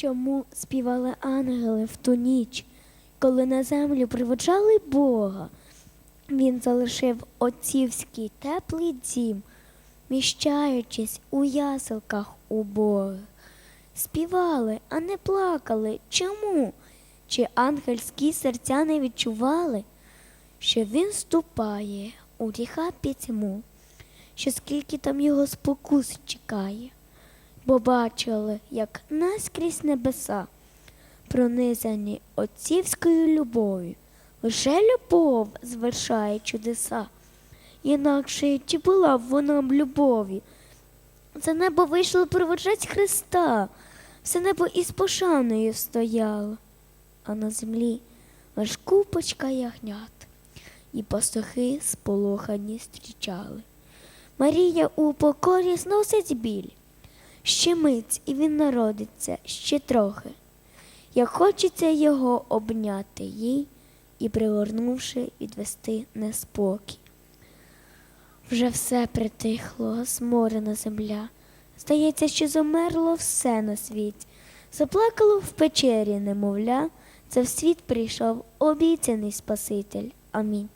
Чому співали ангели в ту ніч, коли на землю приводжали Бога? Він залишив отцівський теплий дім, міщаючись у яселках убогих. Співали, а не плакали. Чому? Чи ангельські серця не відчували, що він ступає у гріха пітьму, що скільки там його спокус чекає, бо бачили, як наскрізь небеса, пронизані отцівською любов'ю, лише любов звершає чудеса. Інакше чи була б вона б любові? За небо вийшло проводжать Христа, все небо із пошаною стояло, а на землі лиш купочка ягнят, і пастухи сполохані зустрічали. Марія у покорі зносить біль, ще мить, і він народиться ще трохи. Як хочеться його обняти їй і, пригорнувши, відвести неспокій. Вже все притихло, зморена земля. Здається, що замерло все на світі. Заплакало в печері немовля, це в світ прийшов обіцяний Спаситель. Амінь.